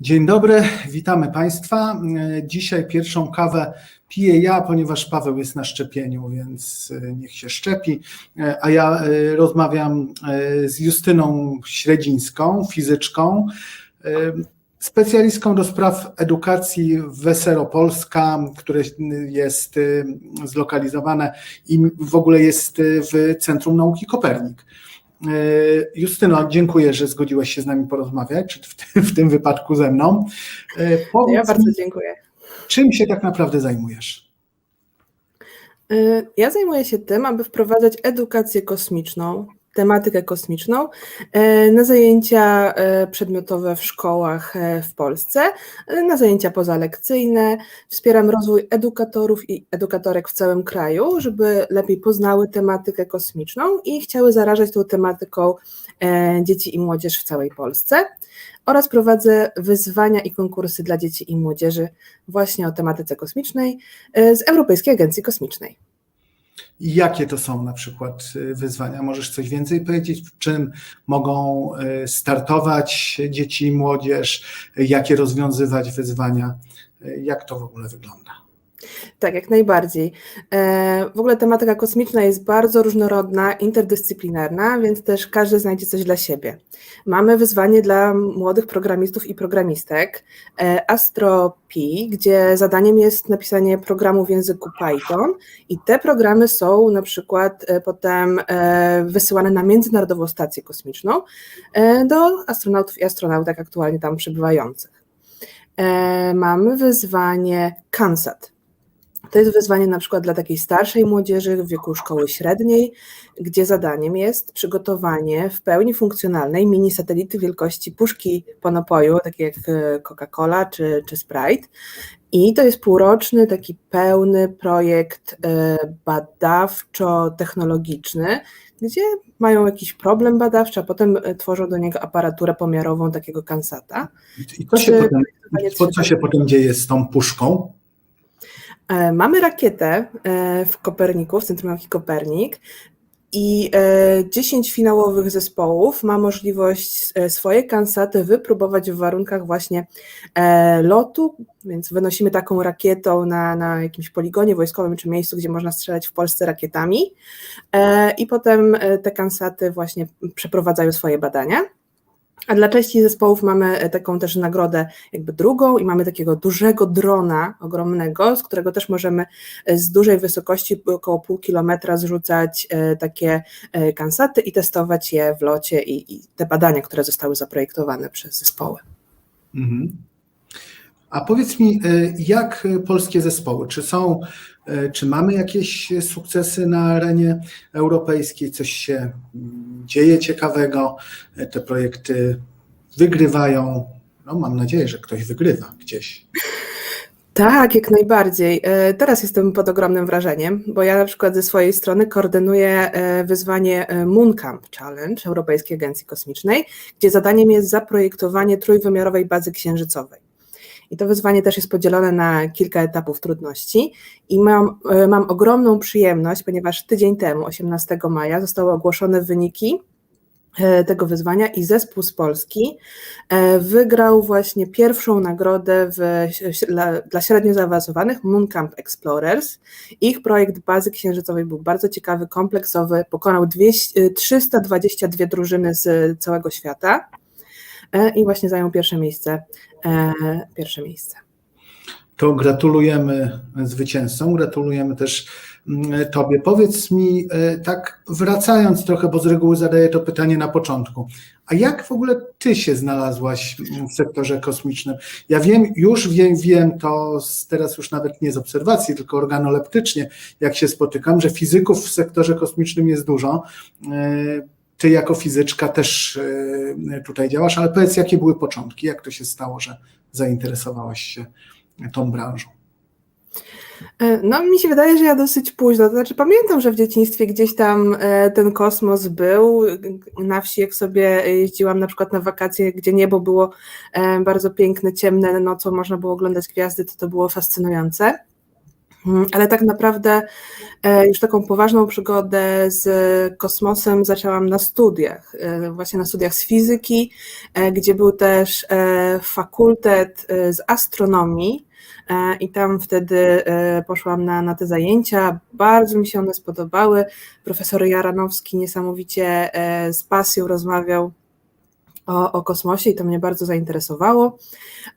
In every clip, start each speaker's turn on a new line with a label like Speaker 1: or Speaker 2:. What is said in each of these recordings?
Speaker 1: Dzień dobry, witamy Państwa. Dzisiaj pierwszą kawę piję ja, ponieważ Paweł jest na szczepieniu, więc niech się szczepi. A ja rozmawiam z Justyną Średzińską, fizyczką, specjalistką do spraw edukacji Wesero Polska, które jest zlokalizowane i w ogóle jest w Centrum Nauki Kopernik. Justyno, dziękuję, że zgodziłaś się z nami porozmawiać, w tym, w tym wypadku ze mną.
Speaker 2: Powiedz ja bardzo dziękuję.
Speaker 1: Czym się tak naprawdę zajmujesz?
Speaker 2: Ja zajmuję się tym, aby wprowadzać edukację kosmiczną, tematykę kosmiczną na zajęcia przedmiotowe w szkołach w Polsce, na zajęcia pozalekcyjne. Wspieram rozwój edukatorów i edukatorek w całym kraju, żeby lepiej poznały tematykę kosmiczną i chciały zarażać tą tematyką dzieci i młodzież w całej Polsce. Oraz prowadzę wyzwania i konkursy dla dzieci i młodzieży właśnie o tematyce kosmicznej z Europejskiej Agencji Kosmicznej.
Speaker 1: I jakie to są na przykład wyzwania? Możesz coś więcej powiedzieć? W czym mogą startować dzieci i młodzież? Jakie rozwiązywać wyzwania? Jak to w ogóle wygląda?
Speaker 2: Tak, jak najbardziej. W ogóle tematyka kosmiczna jest bardzo różnorodna, interdyscyplinarna, więc też każdy znajdzie coś dla siebie. Mamy wyzwanie dla młodych programistów i programistek AstroPi, gdzie zadaniem jest napisanie programu w języku Python i te programy są na przykład potem wysyłane na Międzynarodową Stację Kosmiczną do astronautów i astronautek aktualnie tam przebywających. Mamy wyzwanie CANSAT. To jest wyzwanie na przykład dla takiej starszej młodzieży w wieku szkoły średniej, gdzie zadaniem jest przygotowanie w pełni funkcjonalnej mini satelity wielkości puszki po napoju, takie jak Coca-Cola czy, czy Sprite. I to jest półroczny, taki pełny projekt badawczo-technologiczny, gdzie mają jakiś problem badawczy, a potem tworzą do niego aparaturę pomiarową takiego kansata.
Speaker 1: I co się, potem, co się potem dzieje z tą puszką?
Speaker 2: Mamy rakietę w Koperniku, w Centrum Nauki Kopernik i 10 finałowych zespołów ma możliwość swoje kansaty wypróbować w warunkach właśnie lotu, więc wynosimy taką rakietą na, na jakimś poligonie wojskowym czy miejscu, gdzie można strzelać w Polsce rakietami i potem te kansaty właśnie przeprowadzają swoje badania. A dla części zespołów mamy taką też nagrodę jakby drugą i mamy takiego dużego drona ogromnego, z którego też możemy z dużej wysokości, około pół kilometra zrzucać takie kansaty i testować je w locie i, i te badania, które zostały zaprojektowane przez zespoły.
Speaker 1: Mhm. A powiedz mi, jak polskie zespoły? Czy są, czy mamy jakieś sukcesy na arenie europejskiej? Coś się dzieje ciekawego? Te projekty wygrywają? No, mam nadzieję, że ktoś wygrywa gdzieś.
Speaker 2: Tak, jak najbardziej. Teraz jestem pod ogromnym wrażeniem, bo ja na przykład ze swojej strony koordynuję wyzwanie Mooncamp Challenge Europejskiej Agencji Kosmicznej, gdzie zadaniem jest zaprojektowanie trójwymiarowej bazy księżycowej. I to wyzwanie też jest podzielone na kilka etapów trudności i mam, mam ogromną przyjemność, ponieważ tydzień temu, 18 maja, zostały ogłoszone wyniki tego wyzwania i zespół z Polski wygrał właśnie pierwszą nagrodę w, dla, dla średnio zaawansowanych Mooncamp Explorers. Ich projekt bazy księżycowej był bardzo ciekawy, kompleksowy, pokonał 200, 322 drużyny z całego świata i właśnie zajął pierwsze miejsce. Pierwsze miejsce.
Speaker 1: To gratulujemy zwycięzcom, gratulujemy też Tobie. Powiedz mi, tak wracając trochę, bo z reguły zadaję to pytanie na początku, a jak w ogóle Ty się znalazłaś w sektorze kosmicznym? Ja wiem, już wiem, wiem to z, teraz już nawet nie z obserwacji, tylko organoleptycznie, jak się spotykam, że fizyków w sektorze kosmicznym jest dużo. Ty jako fizyczka też tutaj działasz, ale powiedz, jakie były początki, jak to się stało, że zainteresowałaś się tą branżą?
Speaker 2: No, mi się wydaje, że ja dosyć późno. To znaczy, pamiętam, że w dzieciństwie gdzieś tam ten kosmos był. Na wsi, jak sobie jeździłam na przykład na wakacje, gdzie niebo było bardzo piękne, ciemne, nocą można było oglądać gwiazdy, to to było fascynujące. Mm, Ale tak naprawdę e, już taką poważną przygodę z kosmosem zaczęłam na studiach, e, właśnie na studiach z fizyki, e, gdzie był też fakultet z astronomii i tam wtedy poszłam na, na te zajęcia. Bardzo mi się one spodobały. Profesor Jaranowski niesamowicie z pasją rozmawiał o, o kosmosie i to mnie bardzo zainteresowało.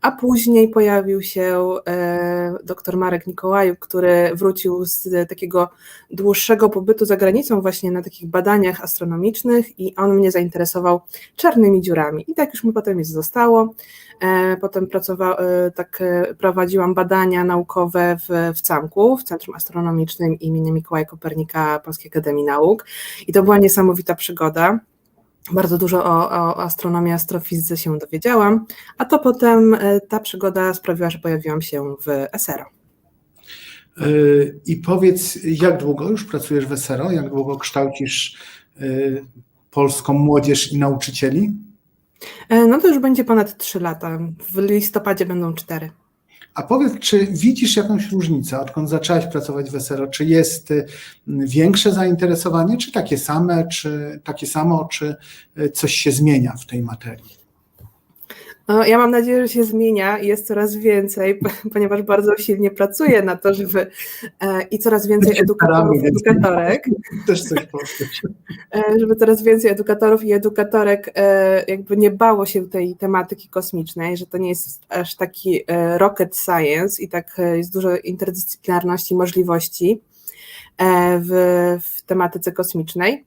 Speaker 2: A później pojawił się e, dr Marek Nikołajuk, który wrócił z takiego dłuższego pobytu za granicą, właśnie na takich badaniach astronomicznych, i on mnie zainteresował czarnymi dziurami. I tak już mi potem jest zostało. E, potem pracowa, e, tak, e, prowadziłam badania naukowe w, w CAMK-u, w Centrum Astronomicznym imienia Mikołaja Kopernika Polskiej Akademii Nauk. I to była niesamowita przygoda. Bardzo dużo o, o astronomii, astrofizyce się dowiedziałam, a to potem e, ta przygoda sprawiła, że pojawiłam się w SRO.
Speaker 1: Y, I powiedz, jak długo już pracujesz w SRO? Jak długo kształcisz y, polską młodzież i nauczycieli?
Speaker 2: E, No to już będzie ponad 3 lata. W listopadzie będą 4.
Speaker 1: A powiedz, czy widzisz jakąś różnicę, odkąd zaczęłaś pracować w SRO? Czy jest y, większe zainteresowanie, czy takie same, czy takie samo, czy y, coś się zmienia w tej materii?
Speaker 2: No, ja mam nadzieję, że się zmienia i jest coraz więcej, ponieważ bardzo silnie pracuję na to, żeby e, i coraz więcej edukatorów,
Speaker 1: więc-
Speaker 2: edukatorek,
Speaker 1: Też coś
Speaker 2: e, żeby coraz więcej edukatorów i edukatorek e, jakby nie bało się tej tematyki kosmicznej, że to nie jest aż taki rocket science i tak jest dużo interdyscyplinarności, możliwości w, w tematyce kosmicznej.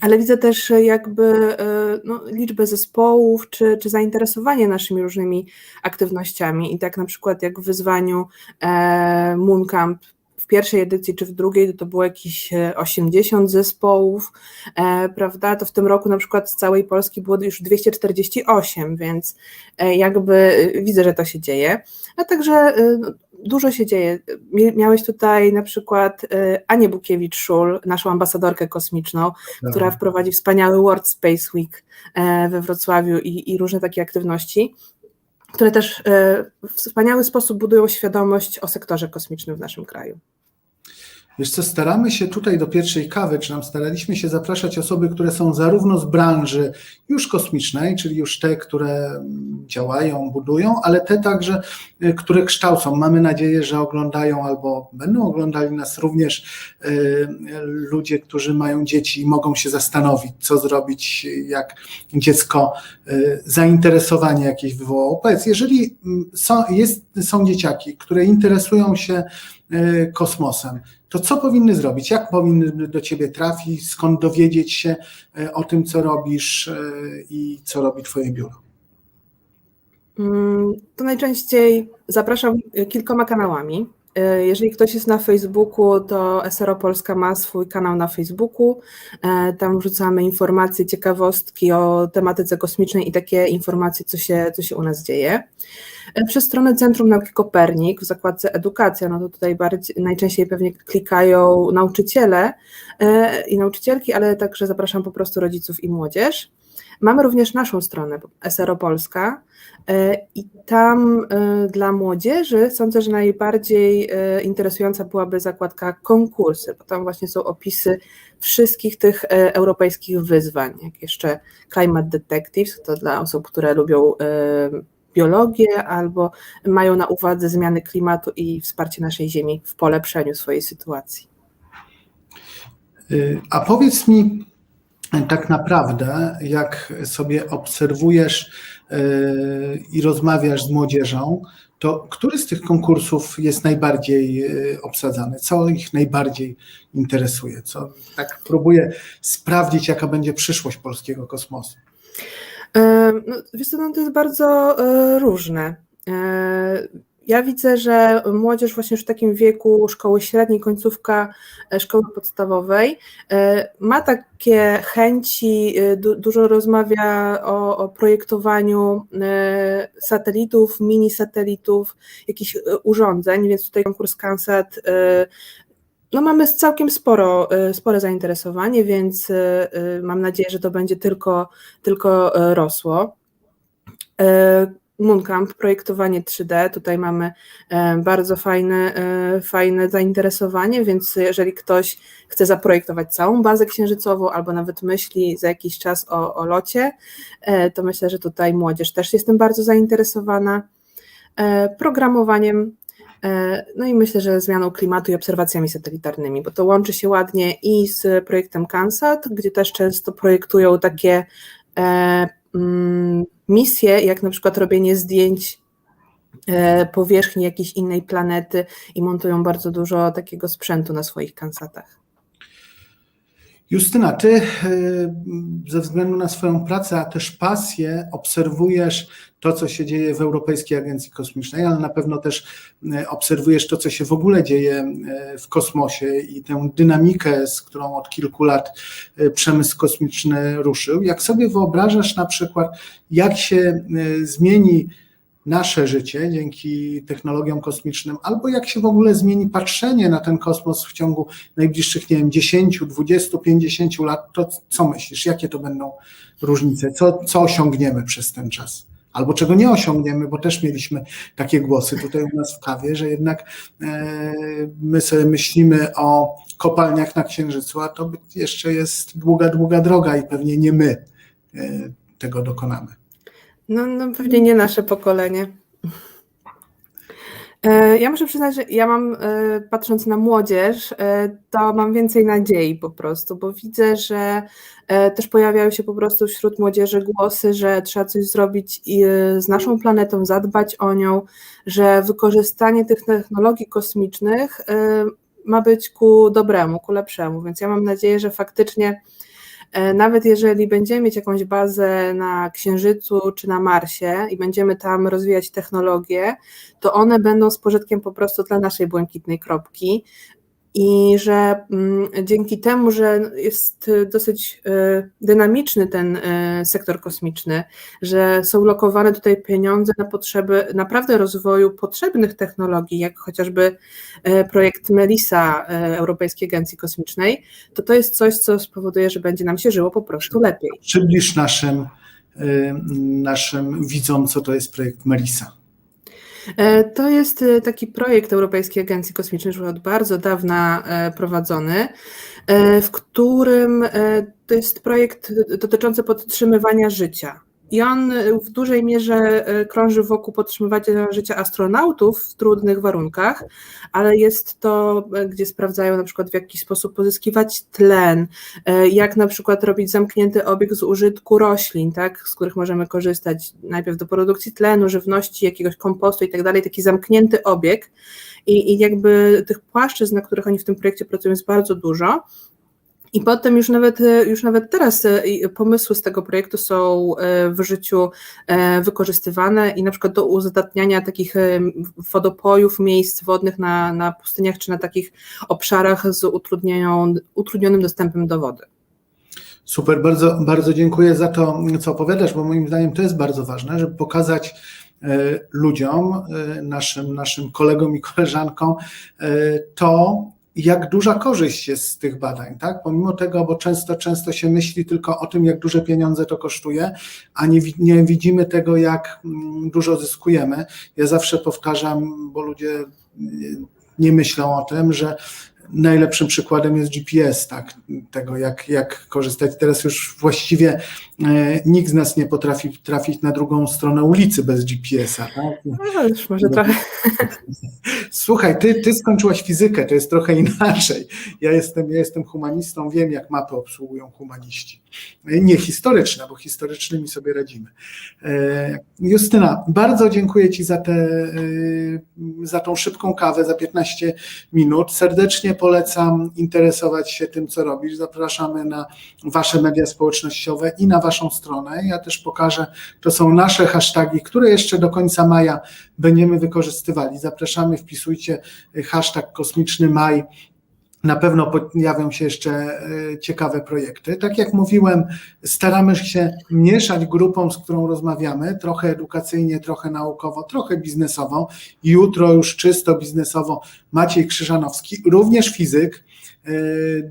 Speaker 2: Ale widzę też jakby e, no, liczbę zespołów czy, czy zainteresowanie naszymi różnymi aktywnościami. I tak na przykład jak w wyzwaniu e, Mooncamp w pierwszej edycji czy w drugiej to było jakieś e, 80 zespołów, e, prawda? To w tym roku na przykład z całej Polski było już 248, więc jakby widzę, że to się dzieje. A także no, dużo się dzieje. Miałeś tutaj na przykład e, Anię Bukiewicz-Szul, naszą ambasadorkę kosmiczną, która wprowadzi wspaniały World Space Week e, we Wrocławiu i, i różne takie aktywności, które też e, w wspaniały sposób budują świadomość o sektorze kosmicznym w naszym kraju.
Speaker 1: Wiesz co, staramy się tutaj do pierwszej kawy, czy nam staraliśmy się zapraszać osoby, które są zarówno z branży już kosmicznej, czyli już te, które działają, budują, ale te także, y, które kształcą. Mamy nadzieję, że oglądają albo będą oglądali nas również y, ludzie, którzy mają dzieci i mogą się zastanowić, co zrobić, jak dziecko y, zainteresowanie jakieś wywołało. Powiedz, jeżeli mm, są, jest, są dzieciaki, które interesują się kosmosem, to co powinny zrobić? Jak powinny do ciebie trafić? Skąd dowiedzieć się e, o tym, co robisz e, i co robi twoje biuro?
Speaker 2: Mm, To najczęściej zapraszam kilkoma kanałami. E, Jeżeli ktoś jest na Facebooku, to SRO Polska ma swój kanał na Facebooku. E, Tam wrzucamy informacje, ciekawostki o tematyce kosmicznej i takie informacje, co się, co się u nas dzieje. E, Przez stronę Centrum Nauki Kopernik w zakładce Edukacja, no to tutaj bardziej, najczęściej pewnie klikają nauczyciele i nauczycielki, ale także zapraszam po prostu rodziców i młodzież. Mamy również naszą stronę SRO Polska e, i tam e, dla młodzieży sądzę, że najbardziej e, interesująca byłaby zakładka konkursy, bo tam właśnie są opisy wszystkich tych europejskich wyzwań, jak jeszcze Climate Detectives, to dla osób, które lubią biologię albo mają na uwadze zmiany klimatu i wsparcie naszej Ziemi w polepszeniu swojej sytuacji.
Speaker 1: A powiedz mi tak naprawdę, jak sobie obserwujesz y, i rozmawiasz z młodzieżą, to który z tych konkursów jest najbardziej y, obsadzany? Co ich najbardziej interesuje? Co tak próbuję sprawdzić, jaka będzie przyszłość polskiego kosmosu?
Speaker 2: E, No, wiesz no to jest bardzo różne. Ja widzę, że młodzież właśnie już w takim wieku szkoły średniej, końcówka e, szkoły podstawowej e, ma takie chęci, e, du, dużo rozmawia o, o projektowaniu satelitów, mini satelitów, jakichś urządzeń, więc tutaj konkurs Kansat no mamy całkiem sporo, spore zainteresowanie, więc mam nadzieję, że to będzie tylko, tylko rosło. Mooncamp, projektowanie 3D. Tutaj mamy e, bardzo fajne, e, fajne zainteresowanie, więc jeżeli ktoś chce zaprojektować całą bazę księżycową albo nawet myśli za jakiś czas o, o locie, e, to myślę, że tutaj młodzież też jest tym bardzo zainteresowana. Programowaniem, no i myślę, że zmianą klimatu i obserwacjami satelitarnymi, bo to łączy się ładnie i z projektem CANSAT, gdzie też często projektują takie mm, misje, jak na przykład robienie zdjęć e, powierzchni jakiejś innej planety i montują bardzo dużo takiego sprzętu na swoich kansatach.
Speaker 1: Justyna, ty y, ze względu na swoją pracę, a też pasję, obserwujesz to, co się dzieje w Europejskiej Agencji Kosmicznej, ale na pewno też y, obserwujesz to, co się w ogóle dzieje y, w kosmosie i tę dynamikę, z którą od kilku lat przemysł kosmiczny ruszył. Jak sobie wyobrażasz na przykład, jak się zmieni nasze życie dzięki technologiom kosmicznym, albo jak się w ogóle zmieni patrzenie na ten kosmos w ciągu najbliższych, nie wiem, 10, 20, 50 lat, to co myślisz? Jakie to będą różnice? Co, co osiągniemy przez ten czas? Albo czego nie osiągniemy, bo też mieliśmy takie głosy tutaj u nas w kawie, że jednak e, my sobie myślimy o kopalniach na Księżycu, a to jeszcze jest długa, długa droga i pewnie nie my e, tego dokonamy.
Speaker 2: No, no pewnie nie nasze pokolenie. E, Ja muszę przyznać, że ja mam, e, patrząc na młodzież, e, to mam więcej nadziei po prostu, bo widzę, że też pojawiają się po prostu wśród młodzieży głosy, że trzeba coś zrobić z naszą planetą, zadbać o nią, że wykorzystanie tych technologii kosmicznych ma być ku dobremu, ku lepszemu. Więc ja mam nadzieję, że faktycznie Nawet jeżeli będziemy mieć jakąś bazę na Księżycu czy na Marsie i będziemy tam rozwijać technologie, to one będą z pożytkiem po prostu dla naszej błękitnej kropki. I że mm, dzięki temu, że jest dosyć y, dynamiczny ten y, sektor kosmiczny, że są lokowane tutaj pieniądze na potrzeby naprawdę rozwoju potrzebnych technologii, jak chociażby y, projekt MELISA y, Europejskiej Agencji Kosmicznej, to to jest coś, co spowoduje, że będzie nam się żyło po prostu lepiej.
Speaker 1: Przybliż naszym, y, naszym widzom, co to jest projekt Melisa.
Speaker 2: E, To jest e, taki projekt Europejskiej Agencji Kosmicznej, już od bardzo dawna e, prowadzony, w którym to jest projekt dotyczący podtrzymywania życia. I on e, w dużej mierze e, krąży wokół podtrzymywania życia astronautów w trudnych warunkach, ale jest to, e, gdzie sprawdzają na przykład w jaki sposób pozyskiwać tlen, jak na przykład robić zamknięty obieg z użytku roślin, tak, z których możemy korzystać najpierw do produkcji tlenu, żywności, jakiegoś kompostu i tak dalej, taki zamknięty obieg. I, I jakby tych płaszczyzn, na których oni w tym projekcie pracują, jest bardzo dużo. I potem już nawet, już nawet teraz e, pomysły z tego projektu są e, w życiu e, wykorzystywane i na przykład do uzdatniania takich e, wodopojów, miejsc wodnych na, na pustyniach czy na takich obszarach z utrudnionym dostępem do wody.
Speaker 1: Super, bardzo, bardzo dziękuję za to, co opowiadasz, bo moim zdaniem to jest bardzo ważne, żeby pokazać e, ludziom, e, naszym, naszym kolegom i koleżankom e, to, jak duża korzyść jest z tych badań, tak? Pomimo tego, bo często, często się myśli tylko o tym, jak duże pieniądze to kosztuje, a nie, nie widzimy tego, jak mm, dużo zyskujemy. Ja zawsze powtarzam, bo ludzie nie- nie myślą o tym, że najlepszym przykładem jest GPS, tak, tego jak, jak korzystać. Teraz już właściwie e, nikt z nas nie potrafi trafić na drugą stronę ulicy bez GPS-a. Tak?
Speaker 2: No, już może trochę.
Speaker 1: Słuchaj, ty, ty skończyłaś fizykę, to jest trochę inaczej. Ja jestem, ja jestem humanistą, wiem jak mapy obsługują humaniści. Nie historyczne, bo historycznymi sobie radzimy. E, Justyna, bardzo dziękuję Ci za, tę e, za tą szybką kawę, za 15 minut. Serdecznie polecam interesować się tym, co robisz. Zapraszamy na Wasze media społecznościowe i na Waszą stronę. Ja też pokażę, to są nasze hasztagi, które jeszcze do końca maja będziemy wykorzystywali. Zapraszamy, wpisujcie hashtag kosmiczny maj Na pewno pojawią się jeszcze e, ciekawe projekty. Tak jak mówiłem, staramy się mieszać grupą, z którą rozmawiamy, trochę edukacyjnie, trochę naukowo, trochę biznesowo. Jutro już czysto biznesowo Maciej Krzyżanowski, również fizyk, e,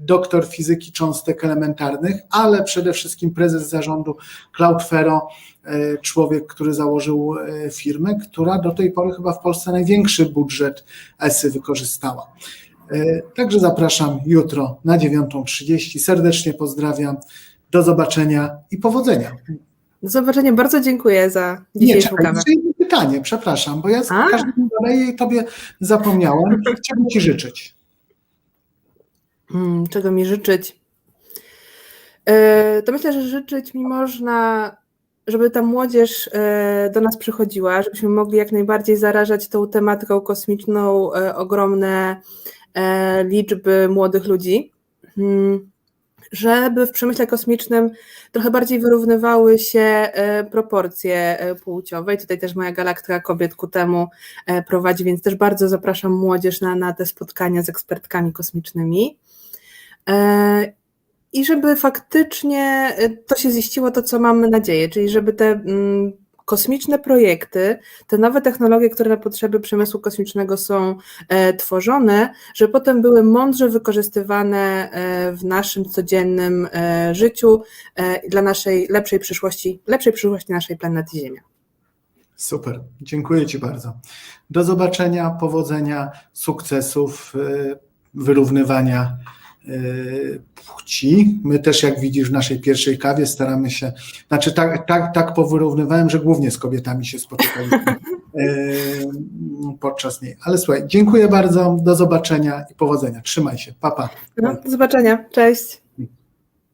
Speaker 1: doktor fizyki cząstek elementarnych, ale przede wszystkim prezes zarządu Cloudfero, e, człowiek, który założył firmę, która do tej pory chyba w Polsce największy budżet ESY wykorzystała. E, Także zapraszam jutro na 9.30. Serdecznie pozdrawiam. Do zobaczenia i powodzenia.
Speaker 2: Do zobaczenia, bardzo dziękuję za
Speaker 1: Nie,
Speaker 2: dzisiejszą
Speaker 1: czekaj,
Speaker 2: kawę.
Speaker 1: pytanie, przepraszam, bo ja
Speaker 2: A.
Speaker 1: każdym zaleję i tobie zapomniałem. Chciałbym ci życzyć.
Speaker 2: Hmm, czego mi życzyć? E, To myślę, że życzyć mi można, żeby ta młodzież e, do nas przychodziła, żebyśmy mogli jak najbardziej zarażać tą tematyką kosmiczną ogromne liczby młodych ludzi. Hmm, Żeby w przemyśle kosmicznym trochę bardziej wyrównywały się e, proporcje e, płciowe. I tutaj też moja galaktyka kobiet ku temu e, prowadzi, więc też bardzo zapraszam młodzież na, na te spotkania z ekspertkami kosmicznymi. E, I żeby faktycznie e, to się ziściło to, co mamy nadzieję, czyli żeby te mm, kosmiczne projekty, te nowe technologie, które na potrzeby przemysłu kosmicznego są e, tworzone, żeby potem były mądrze wykorzystywane e, w naszym codziennym e, życiu dla naszej lepszej przyszłości, lepszej przyszłości naszej planety Ziemia.
Speaker 1: Super, dziękuję Ci bardzo. Do zobaczenia, powodzenia, sukcesów, wyrównywania płci. My też, jak widzisz, w naszej pierwszej kawie staramy się, znaczy tak, tak, tak powyrównywałem, że głównie z kobietami się spotykaliśmy podczas niej. Ale słuchaj, dziękuję bardzo, do zobaczenia i powodzenia. Trzymaj się, papa. Pa.
Speaker 2: No, do zobaczenia, cześć.